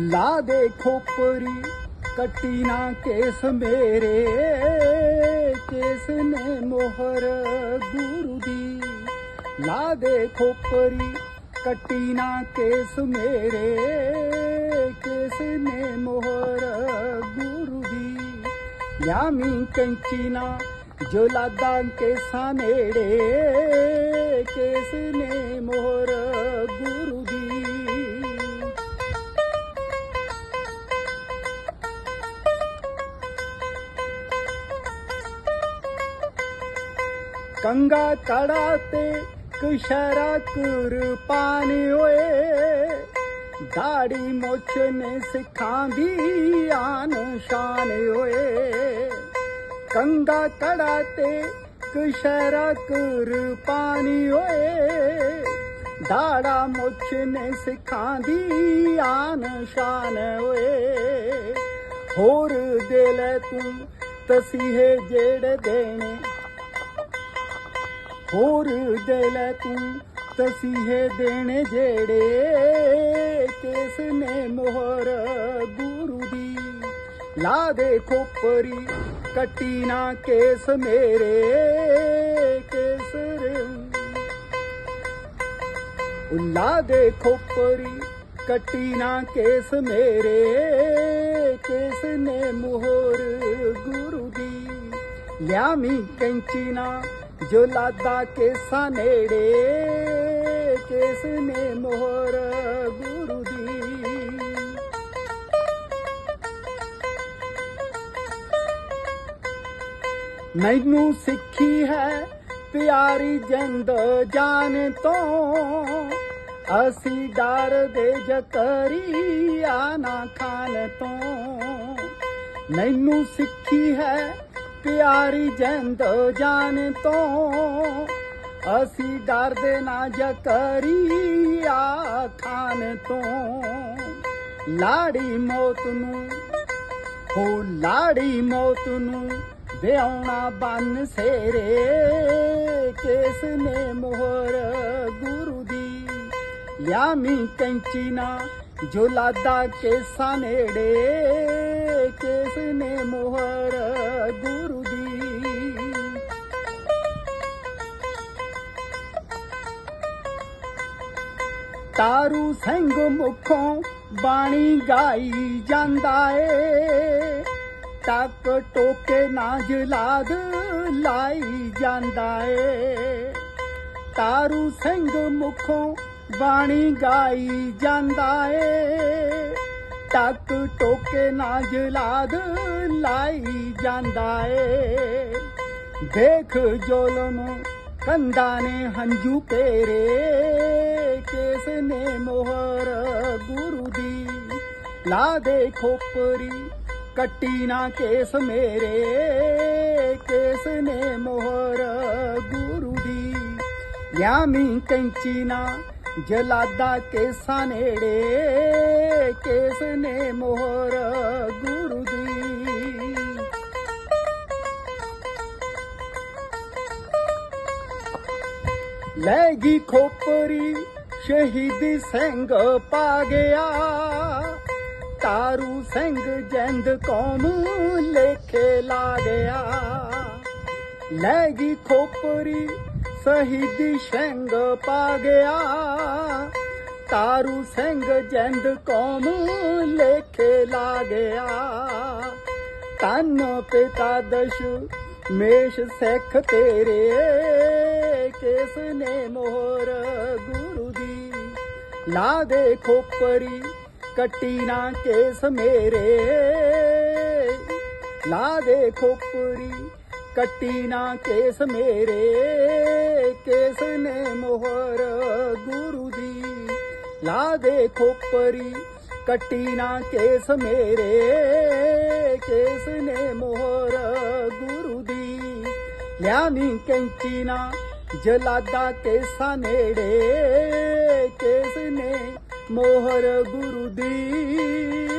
ਲਾ ਦੇ ਖੋਪਰੀ, ਕੱਟੀ ਨਾ ਕੇਸ ਮੇਰੇ, ਕੇਸ ਨੇ ਮੋਹਰ ਗੁਰੂ ਦੀ। ਲਾ ਦੇ ਖੋਪਰੀ, ਕੱਟੀ ਨਾ ਕੇਸ ਮੇਰੇ, ਕੇਸ ਨੇ ਮੋਹਰ ਗੁਰੂ ਦੀ। ਯਾਮੀ ਕੰਚੀ ਨਾ, ਜੋ ਲਾਦਾਂ ਕੇਸਾਂ ਨੇੜੇ, ਕੇਸ ਨੇ ਮੋਹਰ ਕੰਗਾ ਕੜਾ ਤੇ ਕੁਸ਼ਰਾ ਕੁਰਬਾਨ ਓਏ। ਦਾੜੀ ਮੁੱਛ ਨੇ ਸਿੱਖਾਂ ਦੀ ਆਨ ਸ਼ਾਨ ਓਏ। ਕੰਗਾ ਕੜਾ ਤੇ ਕੁਸ਼ਰਾ ਕੁਰਬਾਨ ਓਏ। ਦਾੜਾ ਮੁੱਛ ਨੇ ਸਿੱਖਾਂ ਦੀ ਆਨ ਸ਼ਾਨ ਓਏ। ਹੋਰ ਦੇ ਲੈ ਤੂੰ ਤਸੀਹੇ ਜਿਹੜੇ ਦੇਣੇ ਹੋਰ ਦੇ ਲੈ ਤੂੰ ਤਸੀਹੇ ਦੇਣੇ ਜਿਹੜੇ ਕਿਸ ਨੇ ਮੋਹਰ ਗੁਰੂ ਦੀ? ਲਾ ਦੇ ਖੋਪਰੀ, ਕੱਟੀ ਨਾ ਕੇਸ ਮੇਰੇ ਕੇਸਰ। ਲਾ ਦੇ ਖੋਪਰੀ, ਕੱਟੀ ਨਾ ਕੇਸ ਮੇਰੇ ਕਿਸ ਨੇ ਮੋਹਰ ਗੁਰੂ ਦੀ? ਲਿਆਮੀ ਕੈਂਚੀ ਨਾ ਜੋ ਲਾਦਾ ਕੇਸਾਂ ਨੇੜੇ, ਕੇਸ ਨੇ ਮੋਹਰ ਗੁਰੂ ਦੀ। ਮੈਨੂੰ ਸਿੱਖੀ ਹੈ ਪਿਆਰੀ ਜੰਦ ਜਾਨ ਤੋਂ। ਅਸੀਂ ਡਰਦੇ ਜਕਰੀਆ ਨਾ ਖਾਨ ਤੋਂ। ਮੈਨੂੰ ਸਿੱਖੀ ਹੈ ਪਿਆਰੀ ਜਿੰਦ ਜਾਨ ਤੋਂ। ਅਸੀਂ ਡਰਦੇ ਨਾ ਜਕਰੀਆ ਖਾਨ ਤੋਂ। ਲਾੜੀ ਮੌਤ ਨੂੰ, ਹੋ ਲਾੜੀ ਮੌਤ ਨੂੰ ਵਿਆਉਣਾ ਬੰਨ ਸੇਰੇ। ਕੇਸ ਨੇ ਮੋਹਰ ਗੁਰੂ ਦੀ ਲਿਆਮੀ ਕੈਂਚੀ ਨਾ ਜੋ ਲਾਦਾ ਕੇਸਾਂ ਨੇੜੇ। ਕੇਸ ਨੇ ਮੋਹਰ ਤਾਰੂ ਸਿੰਘ ਮੁਖੋਂ ਬਾਣੀ ਗਾਈ ਜਾਂਦਾ ਏ। ਟੱਕ ਟੋਕੇ ਨਾ ਜਲਾਦ ਲਾਈ ਜਾਂਦਾ ਏ। ਤਾਰੂ ਸਿੰਘ ਮੁਖੋਂ ਬਾਣੀ ਗਾਈ ਜਾਂਦਾ ਏ। ਟੱਕ ਟੋਕੇ ਨਾ ਜਲਾਦ ਲਾਈ ਜਾਂਦਾ ਏ। ਦੇਖ ਜ਼ੁਲਮ ਕੰਦਾ ਨੇ ਹੰਝੂ ਤੇਰੇ ਕਿਸ ਨੇ ਮੋਹਰ ਗੁਰੂ ਦੀ। ਲਾ ਦੇ ਖੋਪਰੀ, ਕੱਟੀ ਨਾ ਕੇਸ ਮੇਰੇ। ਕੇਸ ਨੇ ਮੋਹਰ ਗੁਰੂ ਦੀ। ਲਿਆਮੀ ਕੈਂਚੀ ਨਾ, ਜਲਾਦਾ ਕੇਸਾਂ ਨੇੜੇ। ਕੇਸ ਨੇ ਮੋਹਰ ਗੁਰੂ ਦੀ। ਲੈ ਗਈ ਖੋਪਰੀ ਸ਼ਹੀਦੀ ਸਿੰਘ ਪਾ ਗਿਆ। ਤਾਰੂ ਸਿੰਘ ਜੰਦ ਕੌਮ ਲੇਖੇ ਲਾ ਗਿਆ। ਲੈ ਗਈ ਖੋਪਰੀ ਸ਼ਹੀਦੀ ਸਿੰਘ ਪਾ ਗਿਆ। ਤਾਰੂ ਸਿੰਘ ਜੰਦ ਕੌਮ ਲੇਖੇ ਲਾ ਗਿਆ। ਤਨ ਪਿਤਾ ਦਸ਼ ਮੇਸ਼ ਸਿੱਖ ਤੇਰੇ, ਕਿਸ ਨੇ ਮੋਹਰ ਲਾ ਦੇ ਖੋਪਰੀ ਕੱਟੀ ਨਾ ਕੇਸ ਮੇਰੇ। ਲਾ ਦੇ ਖੋਪਰੀ ਕੱਟੀ ਨਾ ਕੇਸ ਮੇਰੇ। ਕੇਸ ਨੇ ਮੋਹਰ ਗੁਰੂ ਦੀ। ਲਾ ਦੇ ਖੋਪਰੀ ਕੱਟੀ ਨਾ ਕੇਸ ਮੇਰੇ। ਕੇਸ ਨੇ ਮੋਹਰ ਗੁਰੂ ਦੀ। ਲਿਆਮੀ ਕੈਂਚੀ ਨਾ ਜਲਾਦਾ ਕੇਸਾਂ ਨੇੜੇ। ਕੇਸ ਨੇ ਮੋਹਰ ਗੁਰੂ ਦੀ।